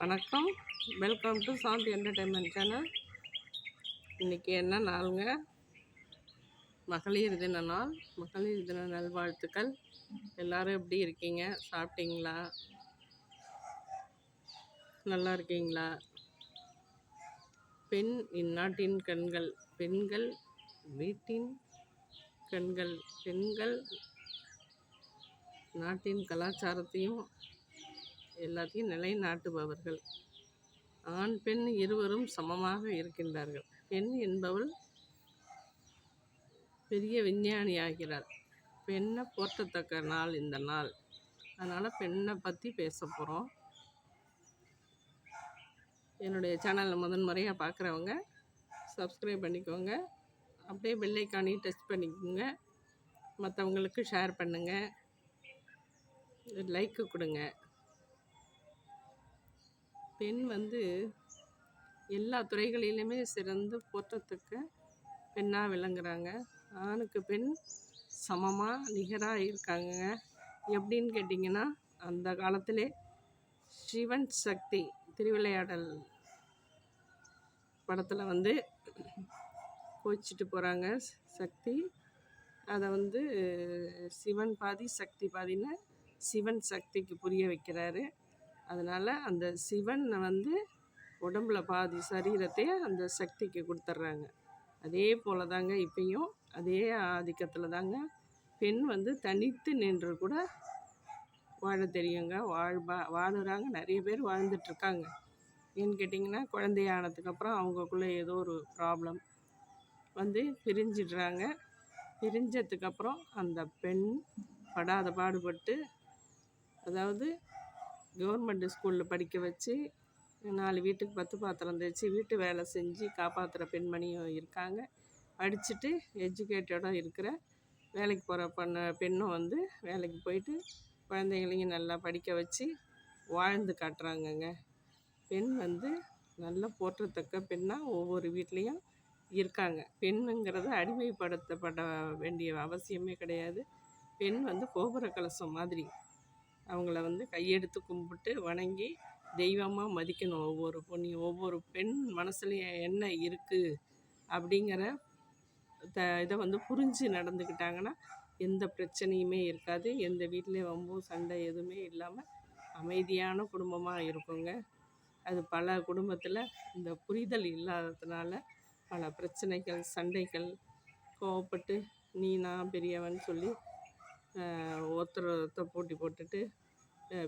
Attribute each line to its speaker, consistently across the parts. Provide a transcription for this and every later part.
Speaker 1: வணக்கம். Welcome to Shanti entertainment channel இன்றைக்கி என்ன நாளுங்க? மகளிர் தின நாள். மகளிர் தின நல்வாழ்த்துக்கள். எல்லோரும் எப்படி இருக்கீங்க? சாப்பிட்டீங்களா? நல்லா இருக்கீங்களா? பெண் இந்நாட்டின் கண்கள். பெண்கள் வீட்டின் கண்கள். பெண்கள் நாட்டின் கலாச்சாரத்தையும் எல்லாத்தையும் நிலைநாட்டுபவர்கள். ஆண் பெண் இருவரும் சமமாக இருக்கின்றார்கள். பெண் என்பவள் பெரிய விஞ்ஞானி ஆகிறார் பெண்ணை போற்றத்தக்க நாள் இந்த நாள். அதனால் பெண்ணை பற்றி பேச போகிறோம் என்னுடைய சேனலில் முதன் முறையாக பார்க்குறவங்க சப்ஸ்கிரைப் பண்ணிக்கோங்க. அப்படியே வெள்ளைக்காணி டச் பண்ணிக்கோங்க. மற்றவங்களுக்கு ஷேர் பண்ணுங்கள் லைக்கு கொடுங்க. பெண் வந்து எல்லா துறைகளிலுமே சிறந்து போற்றத்துக்கு பெண்ணாக விளங்குறாங்க. ஆணுக்கு பெண் சமமாக நிகராக இருக்காங்க. எப்படின்னு கேட்டிங்கன்னா அந்த காலத்திலே சிவன் சக்தி திருவிளையாடல் படத்தில் வந்து கோச்சிட்டு போகிறாங்க சக்தி. அதை வந்து சிவன் பாதி சக்தி பாதின்னு சிவன் சக்திக்கு புரிய வைக்கிறாரு. அதனால் அந்த சிவன் வந்து உடம்புல பாதி சரீரத்தை அந்த சக்திக்கு கொடுத்துட்றாங்க. அதே போல் தாங்க இப்பையும் அதே ஆதிக்கத்தில் தாங்க பெண் வந்து தனித்து நின்று கூட வாழ தெரியுங்க. வாழ்பா வாழுறாங்க. நிறைய பேர் வாழ்ந்துட்டுருக்காங்க ஏன்னு கேட்டிங்கன்னா குழந்தையானதுக்கப்புறம் அவங்கக்குள்ளே ஏதோ ஒரு ப்ராப்ளம் வந்து பிரிஞ்சிடுறாங்க. பிரிஞ்சதுக்கப்புறம் அந்த பெண் படாத பாடுபட்டு அதாவது கவர்மெண்ட் ஸ்கூலில் படிக்க வச்சு நாலு வீட்டுக்கு பத்து பாத்திரம் தைச்சி வீட்டு வேலை செஞ்சு காப்பாற்றுற பெண்மணியும் இருக்காங்க. படிச்சுட்டு எஜுகேட்டடாக இருக்கிற வேலைக்கு போகிற பண்ண பெண்ணும் வந்து வேலைக்கு போயிட்டு குழந்தைங்களையும் நல்லா படிக்க வச்சு வாழ்ந்து காட்டுறாங்கங்க. பெண் வந்து நல்ல போற்றத்தக்க பெண்ணாக ஒவ்வொரு வீட்லேயும் இருக்காங்க. பெண்ணுங்கிறத அடிமைப்படுத்தப்பட வேண்டிய அவசியமே கிடையாது. பெண் வந்து கோபுர கலசம் மாதிரி அவங்கள வந்து கையெடுத்து கும்பிட்டு வணங்கி தெய்வமாக மதிக்கணும். ஒவ்வொரு பொண்ணையும் ஒவ்வொரு பெண் மனசுலையும் என்ன இருக்குது அப்படிங்கிற த இதை வந்து புரிஞ்சு நடந்துக்கிட்டாங்கன்னா எந்த பிரச்சனையுமே இருக்காது. எந்த வீட்டிலே வம்பும் சண்டை எதுவுமே இல்லாமல் அமைதியான குடும்பமாக இருக்குங்க. அது பல குடும்பத்தில் இந்த புரிதல் இல்லாததுனால பல பிரச்சனைகள் சண்டைகள் கோவப்பட்டு நீ நான் பெரியவன் சொல்லி ஒருத்தர் ஒருத்தர் போட்டி போட்டுட்டு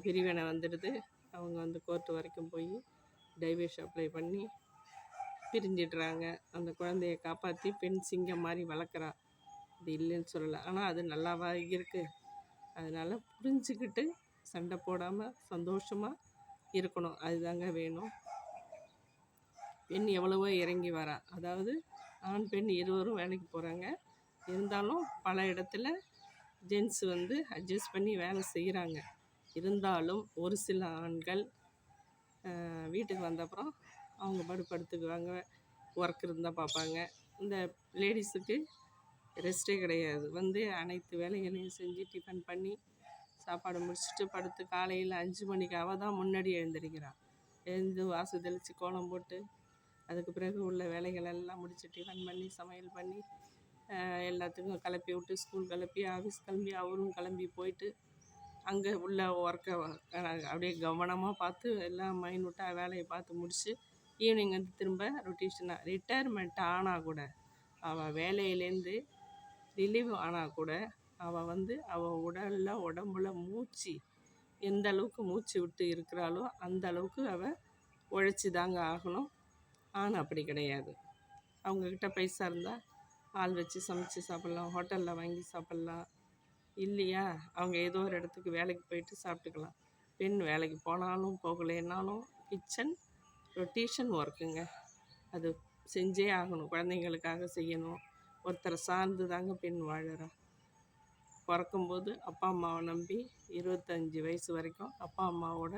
Speaker 1: பிரிவினை வந்துடுது. அவங்க வந்து கோர்ட்டு வரைக்கும் போய் டைவர்ஸ் அப்ளை பண்ணி பிரிஞ்சிடுறாங்க. அந்த குழந்தைய காப்பாற்றி பெண் சிங்கம் மாதிரி வளர்க்குறா. அது இல்லைன்னு சொல்லலை. ஆனால் அது நல்லாவா இருக்குது அதனால் புரிஞ்சுக்கிட்டு சண்டை போடாமல் சந்தோஷமாக இருக்கணும். அதுதாங்க வேணும். பெண் எவ்வளவோ இறங்கி வரா. அதாவது ஆண் பெண் இருவரும் வேலைக்கு போகிறாங்க இருந்தாலும் பல இடத்துல ஜென்ஸ் வந்து அட்ஜஸ்ட் பண்ணி வேலை செய்கிறாங்க இருந்தாலும் ஒரு சில ஆண்கள் வீட்டுக்கு வந்தப்புறம் அவங்க பாடு படுத்துக்குவாங்க ஒர்க் இருந்தால் பார்ப்பாங்க. இந்த லேடிஸுக்கு ரெஸ்ட்டே கிடையாது. வந்து அனைத்து வேலைகளையும் செஞ்சு டிஃபன் பண்ணி சாப்பாடு முடிச்சுட்டு படுத்து காலையில் அஞ்சு மணிக்கு அவள் தான் முன்னாடி எழுந்திருக்கிறாள் எழுந்து வாசு தெளித்து கோலம் போட்டு அதுக்கு பிறகு உள்ள வேலைகள் எல்லாம் முடிச்சு டிஃபன் பண்ணி சமையல் பண்ணி எல்லாத்துக்கும் கிளப்பி விட்டு ஸ்கூல் கிளப்பி ஆஃபீஸ் கிளம்பி அவரும் கிளம்பி போயிட்டு அங்கே உள்ள ஒர்க்கை அப்படியே கவனமாக பார்த்து எல்லாம் மைனூட்டாக வேலையை பார்த்து முடித்து ஈவினிங் வந்து திரும்ப ரொட்டேஷனாக ரிட்டையர்மெண்ட் ஆனால் கூட அவள் வேலையிலேருந்து ரிலீவ் ஆனால் கூட அவள் வந்து அவள் உடலில் உடம்புல மூச்சு எந்த அளவுக்கு மூச்சு விட்டு இருக்கிறாளோ அந்த அளவுக்கு அவள் உழைச்சி தாங்க ஆகணும். ஆனால் அப்படி கிடையாது. அவங்கக்கிட்ட பைசா இருந்தால் ஆள் வச்சு சமைச்சு சாப்பிட்லாம் ஹோட்டலில் வாங்கி சாப்பிட்லாம். இல்லையா? அவங்க ஏதோ ஒரு இடத்துக்கு வேலைக்கு போயிட்டு சாப்பிட்டுக்கலாம். பெண் வேலைக்கு போனாலும் போகலைன்னாலும் கிச்சன் ரொட்டேஷன் ஒர்க்குங்க அது செஞ்சே ஆகணும் குழந்தைங்களுக்காக செய்யணும். ஒருத்தரை சார்ந்து தாங்க பெண் வாழறா. பிறக்கும்போது அப்பா அம்மாவை நம்பி இருபத்தஞ்சி வயசு வரைக்கும் அப்பா அம்மாவோட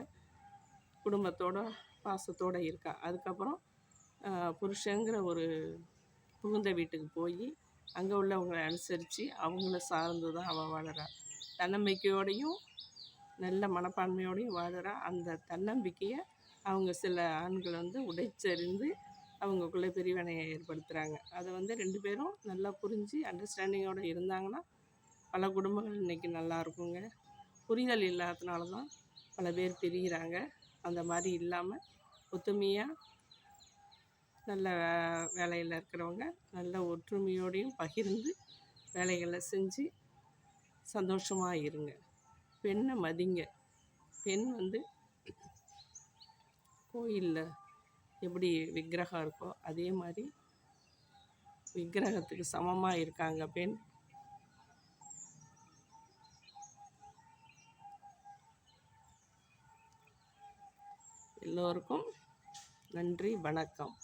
Speaker 1: குடும்பத்தோட பாசத்தோடு இருக்கா. அதுக்கப்புறம் புருஷங்கிற ஒரு புகுந்த வீட்டுக்கு போய் அங்கே உள்ளவங்களை அனுசரித்து அவங்கள சார்ந்து தான் அவள் வாழறா. தன்னம்பிக்கையோடையும் நல்ல மனப்பான்மையோடையும் வாழறா. அந்த தன்னம்பிக்கையை அவங்க சில ஆண்கள் வந்து உடைச்செறிந்து அவங்களுக்குள்ளே பிரிவினையை ஏற்படுத்துகிறாங்க அதை வந்து ரெண்டு பேரும் நல்லா புரிஞ்சு அண்டர்ஸ்டாண்டிங்கோடு இருந்தாங்கன்னா பல குடும்பங்கள் இன்றைக்கி நல்லா இருக்குங்க. புரிதல் இல்லாதனால தான் பல பேர் பிரிகிறாங்க அந்த மாதிரி இல்லாமல் ஒத்துமையாக நல்ல வேலையில் இருக்கிறவங்க நல்ல ஒற்றுமையோடையும் பகிர்ந்து வேலைகளை செஞ்சு சந்தோஷமாக இருங்க. பெண்ணை மதிங்க. பெண் வந்து கோயிலில் எப்படி விக்கிரகம் இருக்கோ அதே மாதிரி விக்கிரகத்துக்கு சமமாக இருக்காங்க பெண். எல்லோருக்கும் நன்றி வணக்கம்.